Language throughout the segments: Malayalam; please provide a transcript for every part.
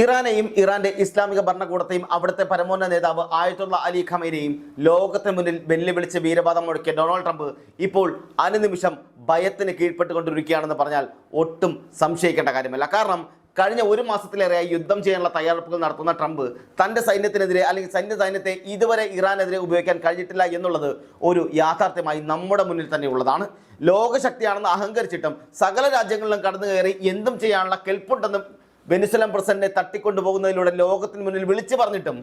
ഇറാനെയും ഇറാന്റെ ഇസ്ലാമിക ഭരണകൂടത്തെയും അവിടുത്തെ പരമോന്നത നേതാവ് ആയത്തുള്ള അലി ഖമേനെയും ലോകത്തെ മുന്നിൽ വെല്ലുവിളിച്ച് വീരവാദം മുഴക്കിയ ഡൊണാൾഡ് ട്രംപ് ഇപ്പോൾ അനുനിമിഷം ഭയത്തിന് കീഴ്പ്പെട്ടുകൊണ്ടിരിക്കുകയാണെന്ന് പറഞ്ഞാൽ ഒട്ടും സംശയിക്കേണ്ട കാര്യമല്ല. കാരണം കഴിഞ്ഞ ഒരു മാസത്തിലേറെയായി യുദ്ധം ചെയ്യാനുള്ള തയ്യാറെടുപ്പുകൾ നടത്തുന്ന ട്രംപ് തന്റെ സൈന്യത്തിനെതിരെ അല്ലെങ്കിൽ സൈന്യ സൈന്യത്തെ ഇതുവരെ ഇറാനെതിരെ ഉപയോഗിക്കാൻ കഴിഞ്ഞിട്ടില്ല എന്നുള്ളത് ഒരു യാഥാർത്ഥ്യമായി നമ്മുടെ മുന്നിൽ തന്നെ ഉള്ളതാണ്. ലോകശക്തിയാണെന്ന് അഹങ്കരിച്ചിട്ടും സകല രാജ്യങ്ങളിലും കടന്നു കയറി എന്തും ചെയ്യാനുള്ള കെൽപ്പുണ്ടെന്നും വെനിസ്വലൻ പ്രസിഡന്റിനെ തട്ടിക്കൊണ്ടുപോകുന്നതിലൂടെ ലോകത്തിന് മുന്നിൽ വിളിച്ചു പറഞ്ഞിട്ടും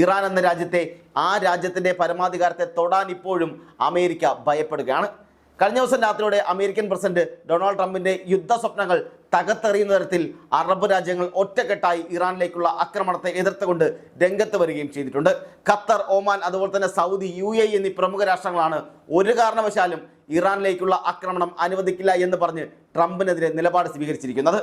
ഇറാൻ എന്ന രാജ്യത്തെ ആ രാജ്യത്തിന്റെ പരമാധികാരത്തെ തൊടാൻ ഇപ്പോഴും അമേരിക്ക ഭയപ്പെടുകയാണ്. കഴിഞ്ഞ ദിവസം രാത്രിയോടെ അമേരിക്കൻ പ്രസിഡന്റ് ഡൊണാൾഡ് ട്രംപിന്റെ യുദ്ധ സ്വപ്നങ്ങൾ തകർത്തെറിയുന്ന തരത്തിൽ അറബ് രാജ്യങ്ങൾ ഒറ്റക്കെട്ടായി ഇറാനിലേക്കുള്ള ആക്രമണത്തെ എതിർത്തുകൊണ്ട് രംഗത്ത് വരികയും ചെയ്തിട്ടുണ്ട്. ഖത്തർ ഒമാൻ അതുപോലെ തന്നെ സൗദി യു എന്നീ പ്രമുഖ രാഷ്ട്രങ്ങളാണ് ഒരു കാരണവശാലും ഇറാനിലേക്കുള്ള ആക്രമണം അനുവദിക്കില്ല എന്ന് പറഞ്ഞ് ട്രംപിനെതിരെ നിലപാട് സ്വീകരിച്ചിരിക്കുന്നത്.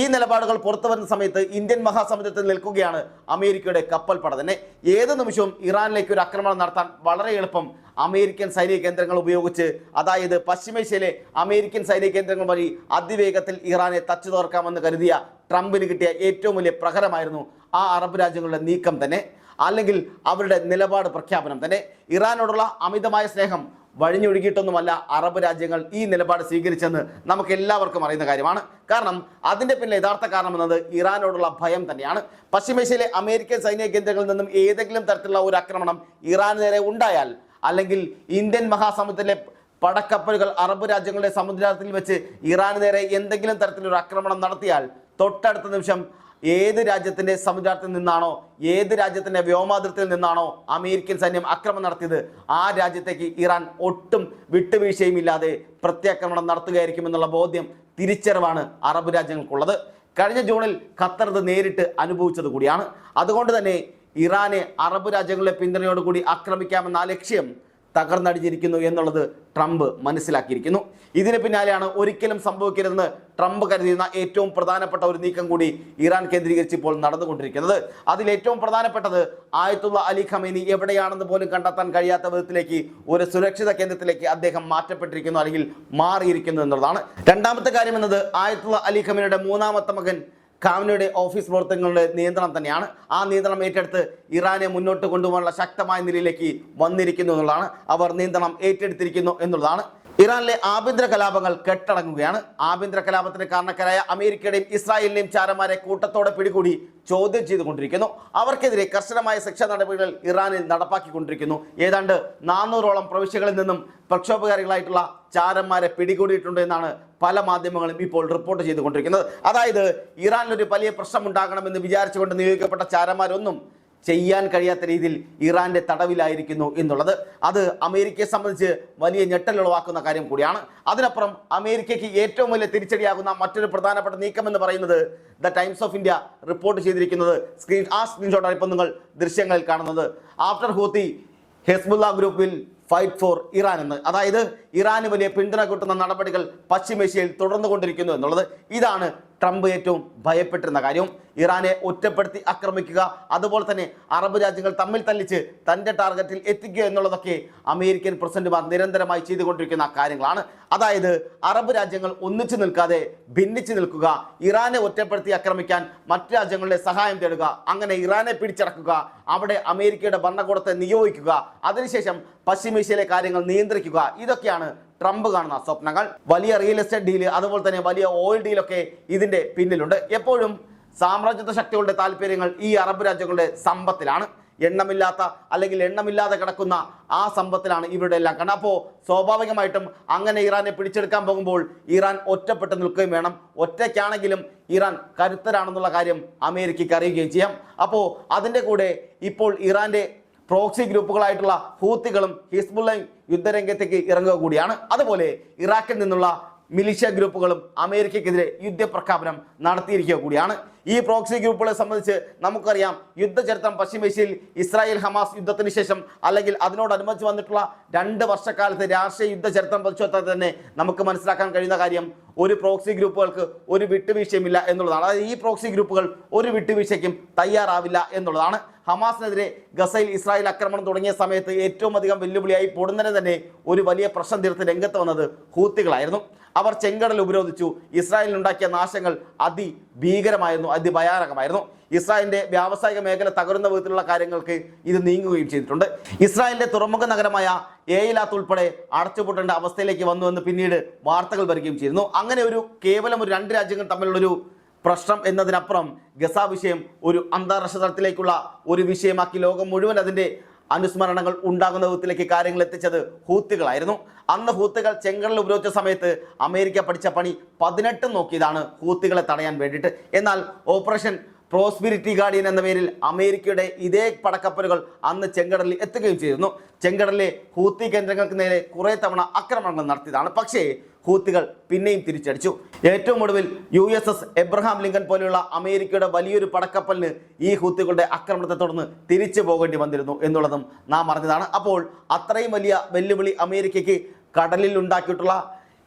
ഈ നിലപാടുകൾ പുറത്തു വരുന്ന സമയത്ത് ഇന്ത്യൻ മഹാസമുദ്രത്തിൽ നിൽക്കുകയാണ് അമേരിക്കയുടെ കപ്പൽ പട. തന്നെ ഏത് നിമിഷവും ഇറാനിലേക്ക് ഒരു ആക്രമണം നടത്താൻ വളരെ എളുപ്പം അമേരിക്കൻ സൈനിക കേന്ദ്രങ്ങൾ ഉപയോഗിച്ച് അതായത് പശ്ചിമേഷ്യയിലെ അമേരിക്കൻ സൈനിക കേന്ദ്രങ്ങൾ വഴി അതിവേഗത്തിൽ ഇറാനെ തച്ചു തോർക്കാമെന്ന് കരുതിയ ട്രംപിന് കിട്ടിയ ഏറ്റവും വലിയ പ്രഹരമായിരുന്നു ആ അറബ് രാജ്യങ്ങളുടെ നീക്കം തന്നെ. അല്ലെങ്കിൽ അവരുടെ നിലപാട് പ്രഖ്യാപനം തന്നെ. ഇറാനോടുള്ള അമിതമായ സ്നേഹം വഴിഞ്ഞൊഴുകിയിട്ടൊന്നുമല്ല അറബ് രാജ്യങ്ങൾ ഈ നിലപാട് സ്വീകരിച്ചെന്ന് നമുക്ക് എല്ലാവർക്കും അറിയുന്ന കാര്യമാണ്. കാരണം അതിന്റെ പിന്നിലെ യഥാർത്ഥ കാരണം എന്നത് ഇറാനോടുള്ള ഭയം തന്നെയാണ്. പശ്ചിമേഷ്യയിലെ അമേരിക്കൻ സൈനിക കേന്ദ്രങ്ങളിൽ നിന്നും ഏതെങ്കിലും തരത്തിലുള്ള ഒരു ആക്രമണം ഇറാന് നേരെ ഉണ്ടായാൽ അല്ലെങ്കിൽ ഇന്ത്യൻ മഹാസമുദ്രത്തിലെ പടക്കപ്പലുകൾ അറബ് രാജ്യങ്ങളുടെ സമുദ്രത്തിൽ വെച്ച് ഇറാന് നേരെ എന്തെങ്കിലും തരത്തിലൊരു ആക്രമണം നടത്തിയാൽ തൊട്ടടുത്ത നിമിഷം ഏത് രാജ്യത്തിന്റെ സമുദ്രത്തിൽ നിന്നാണോ ഏത് രാജ്യത്തിന്റെ വ്യോമാതിർത്തിയിൽ നിന്നാണോ അമേരിക്കൻ സൈന്യം ആക്രമണം നടത്തിയത് ആ രാജ്യത്തേക്ക് ഇറാൻ ഒട്ടും വിട്ടുവീഴ്ചയും ഇല്ലാതെ പ്രത്യാക്രമണം നടത്തുകയായിരിക്കുമെന്നുള്ള ബോധ്യം തിരിച്ചറിവാണ് അറബ് രാജ്യങ്ങൾക്കുള്ളത്. കഴിഞ്ഞ ജൂണിൽ ഖത്തർ ഇത് നേരിട്ട് അനുഭവിച്ചത് കൂടിയാണ്. അതുകൊണ്ട് തന്നെ ഇറാനെ അറബ് രാജ്യങ്ങളുടെ പിന്തുണയോടുകൂടി ആക്രമിക്കാമെന്ന ലക്ഷ്യം തകർന്നടിഞ്ഞിരിക്കുന്നു എന്നുള്ളത് ട്രംപ് മനസ്സിലാക്കിയിരിക്കുന്നു. ഇതിന് പിന്നാലെയാണ് ഒരിക്കലും സംഭവിക്കരുതെന്ന് ട്രംപ് കരുതിയിരുന്ന ഏറ്റവും പ്രധാനപ്പെട്ട ഒരു നീക്കം കൂടി ഇറാൻ കേന്ദ്രീകരിച്ച് ഇപ്പോൾ നടന്നുകൊണ്ടിരിക്കുന്നത്. അതിൽ ഏറ്റവും പ്രധാനപ്പെട്ടത് ആയത്തുള്ള അലി ഖമേനി എവിടെയാണെന്ന് പോലും കണ്ടെത്താൻ കഴിയാത്ത വിധത്തിലേക്ക് ഒരു സുരക്ഷിത കേന്ദ്രത്തിലേക്ക് അദ്ദേഹം മാറ്റപ്പെട്ടിരിക്കുന്നു അല്ലെങ്കിൽ മാറിയിരിക്കുന്നു എന്നുള്ളതാണ്. രണ്ടാമത്തെ കാര്യം എന്നത് ആയത്തുള്ള അലി ഖമേനിയുടെ മൂന്നാമത്തെ മകൻ ഖാമിനയുടെ ഓഫീസ് പ്രവർത്തനങ്ങളുടെ നിയന്ത്രണം തന്നെയാണ്. ആ നിയന്ത്രണം ഏറ്റെടുത്ത് ഇറാനെ മുന്നോട്ട് കൊണ്ടുപോകാനുള്ള ശക്തമായ നിലയിലേക്ക് വന്നിരിക്കുന്നു എന്നുള്ളതാണ്. അവർ നിയന്ത്രണം ഏറ്റെടുത്തിരിക്കുന്നു എന്നുള്ളതാണ്. ഇറാനിലെ ആഭ്യന്തര കലാപങ്ങൾ കെട്ടടങ്ങുകയാണ്. ആഭ്യന്തര കലാപത്തിന് കാരണക്കാരായ അമേരിക്കയുടെയും ഇസ്രായേലിന്റെയും ചാരന്മാരെ കൂട്ടത്തോടെ പിടികൂടി ചോദ്യം ചെയ്തുകൊണ്ടിരിക്കുന്നു. അവർക്കെതിരെ കർശനമായ ശിക്ഷാ നടപടികൾ ഇറാനിൽ നടപ്പാക്കിക്കൊണ്ടിരിക്കുന്നു. ഏതാണ്ട് നാനൂറോളം പ്രവിശ്യകളിൽ നിന്നും പ്രക്ഷോഭകാരികളായിട്ടുള്ള ചാരന്മാരെ പിടികൂടിയിട്ടുണ്ട് എന്നാണ് പല മാധ്യമങ്ങളും ഇപ്പോൾ റിപ്പോർട്ട് ചെയ്തുകൊണ്ടിരിക്കുന്നത്. അതായത് ഇറാനിലൊരു വലിയ പ്രശ്നം ഉണ്ടാകണമെന്ന് വിചാരിച്ചുകൊണ്ട് നിയോഗിക്കപ്പെട്ട ചാരന്മാരൊന്നും ചെയ്യാൻ കഴിയാത്ത രീതിയിൽ ഇറാന്റെ തടവിലായിരിക്കുന്നു എന്നുള്ളത്. അത് അമേരിക്കയെ സംബന്ധിച്ച് വലിയ ഞെട്ടലുളവാക്കുന്ന കാര്യം കൂടിയാണ്. അതിനപ്പുറം അമേരിക്കയ്ക്ക് ഏറ്റവും വലിയ തിരിച്ചടിയാകുന്ന മറ്റൊരു പ്രധാനപ്പെട്ട നീക്കം എന്ന് പറയുന്നത് the Times of India report ചെയ്തിരിക്കുന്നത് സ്ക്രീൻ ആ സ്ക്രീൻഷോട്ടാണ് ഇപ്പം നിങ്ങൾ ദൃശ്യങ്ങളിൽ കാണുന്നത്. ആഫ്റ്റർ ഹൂത്തി ഹെസ്ബുല്ല ഗ്രൂപ്പിൽ ഫൈറ്റ് ഫോർ ഇറാൻ എന്ന് അതായത് ഇറാന് വലിയ പിന്തുണ കിട്ടുന്ന നടപടികൾ പശ്ചിമേഷ്യയിൽ തുടർന്നുകൊണ്ടിരിക്കുന്നു എന്നുള്ളത്. ഇതാണ് ട്രംപ് ഏറ്റവും ഭയപ്പെട്ടിരുന്ന കാര്യം. ഇറാനെ ഒറ്റപ്പെടുത്തി ആക്രമിക്കുക അതുപോലെ തന്നെ അറബ് രാജ്യങ്ങൾ തമ്മിൽ തല്ലിച്ച് തന്റെ ടാർഗറ്റിൽ എത്തിക്കുക എന്നുള്ളതൊക്കെ അമേരിക്കൻ പ്രസിഡന്റുമാർ നിരന്തരമായി ചെയ്തുകൊണ്ടിരിക്കുന്ന കാര്യങ്ങളാണ്. അതായത് അറബ് രാജ്യങ്ങൾ ഒന്നിച്ചു നിൽക്കാതെ ഭിന്നിച്ചു നിൽക്കുക ഇറാനെ ഒറ്റപ്പെടുത്തി ആക്രമിക്കാൻ മറ്റു രാജ്യങ്ങളുടെ സഹായം തേടുക അങ്ങനെ ഇറാനെ പിടിച്ചടക്കുക അവിടെ അമേരിക്കയുടെ ഭരണകൂടത്തെ നിയോഗിക്കുക അതിനുശേഷം പശ്ചിമേഷ്യയിലെ കാര്യങ്ങൾ നിയന്ത്രിക്കുക ഇതൊക്കെയാണ് ട്രംപ് കാണുന്ന സ്വപ്നങ്ങൾ വലിയ റിയൽ എസ്റ്റേറ്റ് ഡീൽ അതുപോലെ തന്നെ വലിയ ഓയിൽ ഡീലൊക്കെ ഇതിന്റെ പിന്നിലുണ്ട്. എപ്പോഴും സാമ്രാജ്യത്വ ശക്തികളുടെ താല്പര്യങ്ങൾ ഈ അറബ് രാജ്യങ്ങളുടെ സമ്പത്തിലാണ്. എണ്ണമില്ലാത്ത അല്ലെങ്കിൽ എണ്ണമില്ലാതെ കിടക്കുന്ന ആ സമ്പത്തിലാണ് ഇവരുടെ എല്ലാം കാരണം അപ്പോൾ സ്വാഭാവികമായിട്ടും അങ്ങനെ ഇറാനെ പിടിച്ചെടുക്കാൻ പോകുമ്പോൾ ഇറാൻ ഒറ്റപ്പെട്ട് നിൽക്കുകയും വേണം. ഒറ്റയ്ക്കാണെങ്കിലും ഇറാൻ കരുത്തരാണെന്നുള്ള കാര്യം അമേരിക്കയ്ക്ക് അറിയുകയും ചെയ്യാം. അപ്പോൾ അതിന്റെ കൂടെ ഇപ്പോൾ ഇറാന്റെ പ്രോക്സി ഗ്രൂപ്പുകളായിട്ടുള്ള ഹൂത്തികളും ഹിസ്ബുള്ളയും യുദ്ധരംഗത്തേക്ക് ഇറങ്ങുക കൂടിയാണ്. അതുപോലെ ഇറാഖിൽ നിന്നുള്ള മിലിഷ്യ ഗ്രൂപ്പുകളും അമേരിക്കക്കെതിരെ യുദ്ധപ്രഖ്യാപനം നടത്തിയിരിക്കുക കൂടിയാണ്. ഈ പ്രോക്സി ഗ്രൂപ്പുകളെ സംബന്ധിച്ച് നമുക്കറിയാം യുദ്ധചരിത്രം പശ്ചിമേഷ്യയിൽ ഇസ്രായേൽ ഹമാസ് യുദ്ധത്തിന് ശേഷം അല്ലെങ്കിൽ അതിനോടനുബന്ധിച്ച് വന്നിട്ടുള്ള രണ്ട് വർഷക്കാലത്തെ രാഷ്ട്രീയ യുദ്ധചരിത്രം പരിശോധന തന്നെ നമുക്ക് മനസ്സിലാക്കാൻ കഴിയുന്ന കാര്യം ഒരു പ്രോക്സി ഗ്രൂപ്പുകൾക്ക് ഒരു വിട്ടുവീഴ്ചയുമില്ല എന്നുള്ളതാണ്. അതായത് ഈ പ്രോക്സി ഗ്രൂപ്പുകൾ ഒരു വിട്ടുവീഴ്ചയ്ക്കും തയ്യാറാവില്ല എന്നുള്ളതാണ്. ഹമാസിനെതിരെ ഗസയിൽ ഇസ്രായേൽ ആക്രമണം തുടങ്ങിയ സമയത്ത് ഏറ്റവും അധികം വെല്ലുവിളിയായി പൊടുന്നതിനെ തന്നെ ഒരു വലിയ പ്രശ്നം തീർത്ത് രംഗത്ത് വന്നത് ഹൂത്തികളായിരുന്നു. അവർ ചെങ്കടൽ ഉപരോധിച്ചു. ഇസ്രായേലിനുണ്ടാക്കിയ നാശങ്ങൾ അതിഭീകരമായിരുന്നു അതിഭയാനകമായിരുന്നു. ഇസ്രായേലിന്റെ വ്യാവസായിക മേഖല തകരുന്ന വിധത്തിലുള്ള കാര്യങ്ങൾക്ക് ഇത് നീങ്ങുകയും ചെയ്തിട്ടുണ്ട്. ഇസ്രായേലിന്റെ തുറമുഖ നഗരമായ ഏയിലാത്ത് ഉൾപ്പെടെ അടച്ചുപൂട്ടേണ്ട അവസ്ഥയിലേക്ക് വന്നു എന്ന് പിന്നീട് വാർത്തകൾ വരികയും ചെയ്യുന്നു. അങ്ങനെ ഒരു കേവലം ഒരു രണ്ട് രാജ്യങ്ങൾ തമ്മിലുള്ളൊരു പ്രശ്നം എന്നതിനപ്പുറം ഗസാ വിഷയം ഒരു അന്താരാഷ്ട്ര തലത്തിലേക്കുള്ള ഒരു വിഷയമാക്കി ലോകം മുഴുവൻ അതിന്റെ അനുസ്മരണങ്ങൾ ഉണ്ടാകുന്ന വിധത്തിലേക്ക് കാര്യങ്ങൾ എത്തിച്ചത് ഹൂത്തുകളായിരുന്നു. അന്ന് ഹൂത്തുകൾ ചെങ്കടൽ ഉപരോധിച്ച സമയത്ത് അമേരിക്ക പഠിച്ച പണി പതിനെട്ട് നോക്കിയതാണ് ഹൂത്തുകളെ തടയാൻ വേണ്ടിയിട്ട്. എന്നാൽ ഓപ്പറേഷൻ പ്രോസ്പിരിറ്റി ഗാർഡിയൻ എന്ന പേരിൽ അമേരിക്കയുടെ ഇതേ പടക്കപ്പലുകൾ അന്ന് ചെങ്കടലിൽ എത്തുകയും ചെയ്തിരുന്നു. ചെങ്കടലിലെ ഹൂത്തി കേന്ദ്രങ്ങൾക്ക് നേരെ കുറേ തവണ ആക്രമണങ്ങൾ നടത്തിയതാണ്. പക്ഷേ ഹൂത്തികൾ പിന്നെയും തിരിച്ചടിച്ചു. ഏറ്റവും ഒടുവിൽ U S S Abraham Lincoln പോലെയുള്ള അമേരിക്കയുടെ വലിയൊരു പടക്കപ്പലിന് ഈ ഹൂത്തികളുടെ ആക്രമണത്തെ തുടർന്ന് തിരിച്ചു പോകേണ്ടി വന്നിരുന്നു എന്നുള്ളതും നാം അറിഞ്ഞതാണ്. അപ്പോൾ അത്രയും വലിയ വെല്ലുവിളി അമേരിക്കയ്ക്ക് കടലിൽ ഉണ്ടാക്കിയിട്ടുള്ള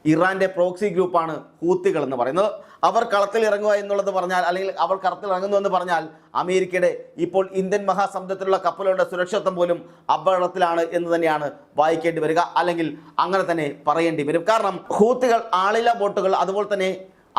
ഇറാന്റെ പ്രോക്സി ഗ്രൂപ്പാണ് ഹൂത്തികൾ എന്ന് പറയുന്നത്. അവർ കളത്തിൽ ഇറങ്ങുക എന്നുള്ളത് പറഞ്ഞാൽ അല്ലെങ്കിൽ അവർ കളത്തിൽ ഇറങ്ങുന്നു എന്ന് പറഞ്ഞാൽ അമേരിക്കയുടെ ഇപ്പോൾ ഇന്ത്യൻ മഹാസമുദ്രത്തിലുള്ള കപ്പലുകളുടെ സുരക്ഷിതത്വം പോലും അപകടത്തിലാണ് എന്ന് തന്നെയാണ് വായിക്കേണ്ടി വരിക. അല്ലെങ്കിൽ അങ്ങനെ തന്നെ പറയേണ്ടി വരും. കാരണം ഹൂത്തുകൾ ആളില ബോട്ടുകൾ അതുപോലെ തന്നെ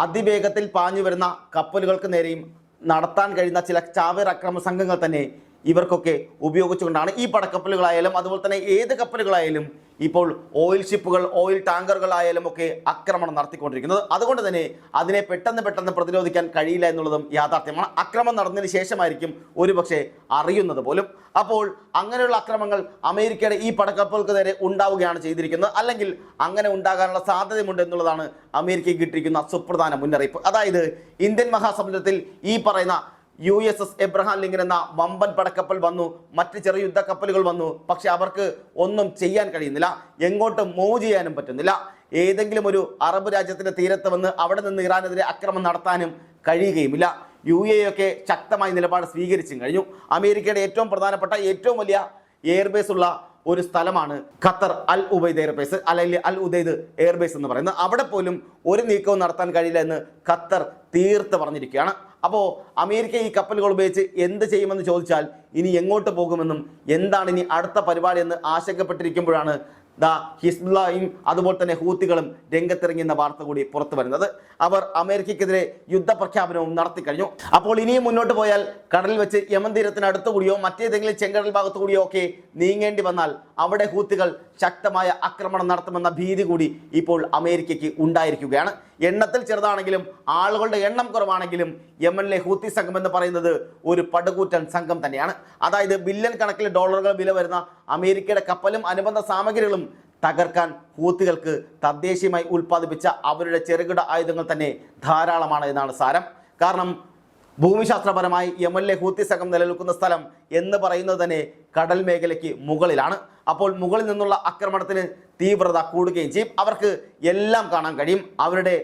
അതിവേഗത്തിൽ പാഞ്ഞു വരുന്ന കപ്പലുകൾക്ക് നേരെയും നടത്താൻ കഴിയുന്ന ചില ചാവേർ അക്രമ സംഘങ്ങൾ തന്നെ ഇവർക്കൊക്കെ ഉപയോഗിച്ചുകൊണ്ടാണ് ഈ പടക്കപ്പലുകളായാലും അതുപോലെ തന്നെ ഏത് കപ്പലുകളായാലും ഇപ്പോൾ ഓയിൽ ഷിപ്പുകൾ ഓയിൽ ടാങ്കറുകളായാലും ഒക്കെ ആക്രമണം നടത്തിക്കൊണ്ടിരിക്കുന്നത്. അതുകൊണ്ട് തന്നെ അതിനെ പെട്ടെന്ന് പെട്ടെന്ന് പ്രതിരോധിക്കാൻ കഴിയില്ല എന്നുള്ളതും യാഥാർത്ഥ്യമാണ്. അക്രമം നടന്നതിന് ശേഷമായിരിക്കും ഒരുപക്ഷെ അറിയുന്നത് പോലും. അപ്പോൾ അങ്ങനെയുള്ള അക്രമങ്ങൾ അമേരിക്കയുടെ ഈ പടക്കപ്പലുകൾക്ക് നേരെ ഉണ്ടാവുകയാണ് ചെയ്തിരിക്കുന്നത്. അല്ലെങ്കിൽ അങ്ങനെ ഉണ്ടാകാനുള്ള സാധ്യതയുണ്ട് എന്നുള്ളതാണ് അമേരിക്കയ്ക്ക് കിട്ടിയിരിക്കുന്ന സുപ്രധാന മുന്നറിയിപ്പ്. അതായത് ഇന്ത്യൻ മഹാസമുദ്രത്തിൽ ഈ പറയുന്ന U S S Abraham Lincoln എന്ന വമ്പൻ പടക്കപ്പൽ വന്നു. മറ്റ് ചെറിയ യുദ്ധക്കപ്പലുകൾ വന്നു. പക്ഷെ അവർക്ക് ഒന്നും ചെയ്യാൻ കഴിയുന്നില്ല. എങ്ങോട്ടും മൂവ് ചെയ്യാനും പറ്റുന്നില്ല. ഏതെങ്കിലും ഒരു അറബ് രാജ്യത്തിന്റെ തീരത്ത് വന്ന് അവിടെ നിന്ന് ഇറാനെതിരെ അക്രമം നടത്താനും കഴിയുകയുമില്ല. യു എ ഒക്കെ ശക്തമായ നിലപാട് സ്വീകരിച്ചും കഴിഞ്ഞു. അമേരിക്കയുടെ ഏറ്റവും പ്രധാനപ്പെട്ട ഏറ്റവും വലിയ എയർബേസ് ഉള്ള ഒരു സ്ഥലമാണ് ഖത്തർ അൽ ഉബൈദ് എയർബേസ് അല്ലെങ്കിൽ അൽ ഉദൈദ് എയർബേസ് എന്ന് പറയുന്നത്. അവിടെ പോലും ഒരു നീക്കവും നടത്താൻ കഴിയില്ല എന്ന് ഖത്തർ തീർത്ത് പറഞ്ഞിരിക്കുകയാണ്. അപ്പോൾ അമേരിക്ക ഈ കപ്പലുകൾ ഉപയോഗിച്ച് എന്ത് ചെയ്യുമെന്ന് ചോദിച്ചാൽ ഇനി എങ്ങോട്ട് പോകുമെന്നും എന്താണ് ഇനി അടുത്ത പരിപാടി എന്ന് ആശങ്കപ്പെട്ടിരിക്കുമ്പോഴാണ് ദാ ഹിസ്ബുള്ളയും അതുപോലെ തന്നെ ഹൂത്തികളും രംഗത്തിറങ്ങിയെന്ന വാർത്ത കൂടി പുറത്തു വരുന്നത്. അവർ അമേരിക്കക്കെതിരെ യുദ്ധപ്രഖ്യാപനവും നടത്തി കഴിഞ്ഞു. അപ്പോൾ ഇനിയും മുന്നോട്ട് പോയാൽ കടലിൽ വെച്ച് യമൻ തീരത്തിന് കൂടിയോ മറ്റേതെങ്കിലും ചെങ്കടൽ ഭാഗത്തു കൂടിയോ ഒക്കെ നീങ്ങേണ്ടി വന്നാൽ അവിടെ ഹൂത്തികൾ ശക്തമായ ആക്രമണം നടത്തുമെന്ന ഭീതി കൂടി ഇപ്പോൾ അമേരിക്കയ്ക്ക് ഉണ്ടായിരിക്കുകയാണ്. എണ്ണത്തിൽ ചെറുതാണെങ്കിലും ആളുകളുടെ എണ്ണം കുറവാണെങ്കിലും യമനിലെ ഹൂത്തി സംഘം എന്ന് പറയുന്നത് ഒരു പടുകൂറ്റൻ സംഘം തന്നെയാണ്. അതായത് ബില്യൺ കണക്കിന് ഡോളറുകൾ വില വരുന്ന അമേരിക്കയുടെ കപ്പലും അനുബന്ധ സാമഗ്രികളും തകർക്കാൻ ഹൂത്തികൾക്ക് തദ്ദേശീയമായി ഉൽപ്പാദിപ്പിച്ച അവരുടെ ചെറുകിട ആയുധങ്ങൾ തന്നെ ധാരാളമാണ് എന്നാണ് സാരം. കാരണം ഭൂമിശാസ്ത്രപരമായി യമനിലെ ഹൂത്തി സംഘം നിലനിൽക്കുന്ന സ്ഥലം എന്ന് പറയുന്നത് തന്നെ കടൽ മേഖലയ്ക്ക് മുകളിലാണ്. അപ്പോൾ മുകളിൽ നിന്നുള്ള ആക്രമണത്തിന് തീവ്രത കൂടുകയും ചെയ്യും. അവർക്ക് എല്ലാം കാണാൻ കഴിയും. അവരുടെ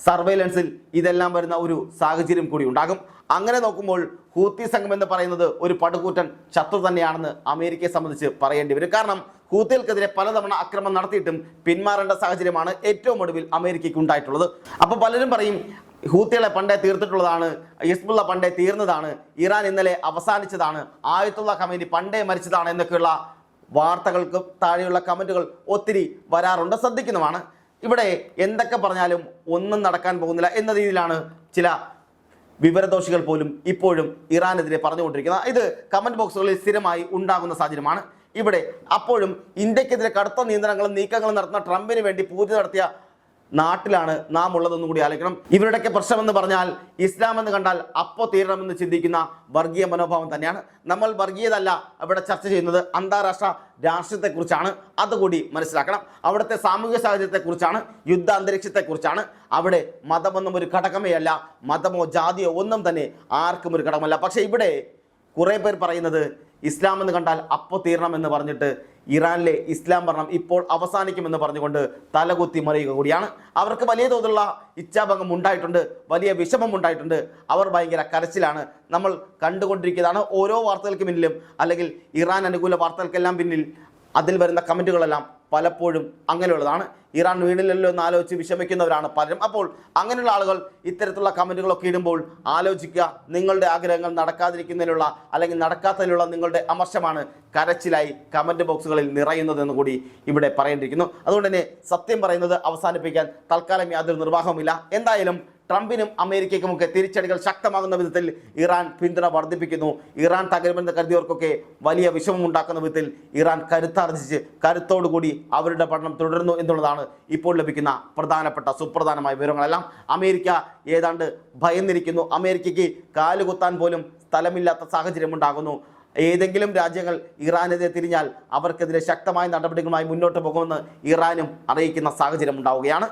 സർവൈലൻസിൽ ഇതെല്ലാം വരുന്ന ഒരു സാഹചര്യം കൂടി ഉണ്ടാകും. അങ്ങനെ നോക്കുമ്പോൾ ഹൂത്തി സംഘം എന്ന് പറയുന്നത് ഒരു പടുകൂറ്റൻ ശത്രു തന്നെയാണെന്ന് അമേരിക്കയെ സംബന്ധിച്ച് പറയേണ്ടി വരും. കാരണം ഹൂത്തികൾക്കെതിരെ പലതവണ അക്രമം നടത്തിയിട്ടും പിന്മാറേണ്ട സാഹചര്യമാണ് ഏറ്റവും ഒടുവിൽ അമേരിക്കയ്ക്ക് ഉണ്ടായിട്ടുള്ളത്. അപ്പോൾ പലരും പറയും ഹൂത്തികളെ പണ്ടേ തീർത്തിട്ടുള്ളതാണ് ഹിസ്ബുള്ള പണ്ടേ തീർന്നതാണ് ഇറാൻ ഇന്നലെ അവസാനിച്ചതാണ് ആയത്തുള്ള ഖമേനി പണ്ടേ മരിച്ചതാണ് എന്നൊക്കെയുള്ള വാർത്തകൾക്ക് താഴെയുള്ള കമന്റുകൾ ഒത്തിരി വരാറുണ്ട്. ശ്രദ്ധിക്കുന്നതാണ്. ഇവിടെ എന്തൊക്കെ പറഞ്ഞാലും ഒന്നും നടക്കാൻ പോകുന്നില്ല എന്ന രീതിയിലാണ് ചില വിവരദോഷികൾ പോലും ഇപ്പോഴും ഇറാനെതിരെ പറഞ്ഞുകൊണ്ടിരിക്കുന്നത്. ഇത് കമന്റ് ബോക്സുകളിൽ സ്ഥിരമായി ഉണ്ടാകുന്ന സാഹചര്യമാണ്. ഇവിടെ അപ്പോഴും ഇന്ത്യക്കെതിരെ കടുത്ത നിയന്ത്രണങ്ങളും നീക്കങ്ങളും നടത്തുന്ന ട്രംപിന് വേണ്ടി പൂജ നടത്തിയ നാട്ടിലാണ് നാം ഉള്ളതെന്നും കൂടി ആലോചിക്കണം. ഇവരുടെയൊക്കെ പ്രശ്നമെന്ന് പറഞ്ഞാൽ ഇസ്ലാം എന്ന് കണ്ടാൽ അപ്പോൾ തീരണമെന്ന് ചിന്തിക്കുന്ന വർഗീയ മനോഭാവം തന്നെയാണ്. നമ്മൾ വർഗീയതല്ല അവിടെ ചർച്ച ചെയ്യുന്നത് അന്താരാഷ്ട്ര രാഷ്ട്രീയത്തെക്കുറിച്ചാണ്. അതുകൂടി മനസ്സിലാക്കണം. അവിടുത്തെ സാമൂഹിക സാഹചര്യത്തെക്കുറിച്ചാണ് യുദ്ധ അന്തരീക്ഷത്തെക്കുറിച്ചാണ് അവിടെ മതമൊന്നും ഒരു ഘടകമേ അല്ല മതമോ ജാതിയോ ഒന്നും തന്നെ ആർക്കും ഒരു ഘടകമല്ല പക്ഷേ ഇവിടെ കുറേ പേർ പറയുന്നത് ഇസ്ലാം എന്ന് കണ്ടാൽ അപ്പോൾ തീരണമെന്ന് പറഞ്ഞിട്ട് ഇറാനിലെ ഇസ്ലാം ഭരണം ഇപ്പോൾ അവസാനിക്കുമെന്ന് പറഞ്ഞുകൊണ്ട് തലകുത്തി മറിയുക കൂടിയാണ്. അവർക്ക് വലിയ തോതിലുള്ള ഇച്ഛാഭംഗം ഉണ്ടായിട്ടുണ്ട് വലിയ വിഷമം ഉണ്ടായിട്ടുണ്ട്. അവർ ഭയങ്കര കരച്ചിലാണ്. നമ്മൾ കണ്ടുകൊണ്ടിരിക്കുന്നതാണ് ഓരോ വാർത്തകൾക്ക് പിന്നിലും അല്ലെങ്കിൽ ഇറാൻ അനുകൂല വാർത്തകൾക്കെല്ലാം പിന്നിൽ അതിൽ വരുന്ന കമന്റുകളെല്ലാം പലപ്പോഴും അങ്ങനെയുള്ളതാണ്. ഇറാൻ വീണില്ലല്ലോ എന്ന് ആലോചിച്ച് വിഷമിക്കുന്നവരാണ് പലരും. അപ്പോൾ അങ്ങനെയുള്ള ആളുകൾ ഇത്തരത്തിലുള്ള കമന്റുകളൊക്കെ ഇടുമ്പോൾ ആലോചിക്കുക നിങ്ങളുടെ ആഗ്രഹങ്ങൾ നടക്കാതിരിക്കുന്നതിനുള്ള അല്ലെങ്കിൽ നടക്കാത്തതിനുള്ള നിങ്ങളുടെ അമർശമാണ് കരച്ചിലായി കമന്റ് ബോക്സുകളിൽ നിറയുന്നതെന്ന് കൂടി ഇവിടെ പറയേണ്ടിയിരിക്കുന്നു. അതുകൊണ്ട് തന്നെ സത്യം പറയുന്നത് അവസാനിപ്പിക്കാൻ തൽക്കാലം യാതൊരു നിർവാഹവുമില്ല. എന്തായാലും ട്രംപിനും അമേരിക്കയ്ക്കുമൊക്കെ തിരിച്ചടികൾ ശക്തമാകുന്ന വിധത്തിൽ ഇറാൻ പിന്തുണ വർദ്ധിപ്പിക്കുന്നു. ഇറാൻ തകരുമെന്ന് കരുതിയവർക്കൊക്കെ വലിയ വിഷമമുണ്ടാക്കുന്ന വിധത്തിൽ ഇറാൻ കരുത്താർജിച്ച് കരുത്തോടുകൂടി അവരുടെ പഠനം തുടരുന്നു എന്നുള്ളതാണ് ഇപ്പോൾ ലഭിക്കുന്ന പ്രധാനപ്പെട്ട സുപ്രധാനമായ വിവരങ്ങളെല്ലാം. അമേരിക്ക ഏതാണ്ട് ഭയന്നിരിക്കുന്നു. അമേരിക്കയ്ക്ക് കാലുകുത്താൻ പോലും സ്ഥലമില്ലാത്ത സാഹചര്യം ഉണ്ടാകുന്നു. ഏതെങ്കിലും രാജ്യങ്ങൾ ഇറാനെതിരെ തിരിഞ്ഞാൽ അവർക്കെതിരെ ശക്തമായ നടപടികളുമായി മുന്നോട്ട് പോകുമെന്ന് ഇറാനും അറിയിക്കുന്ന സാഹചര്യം ഉണ്ടാവുകയാണ്.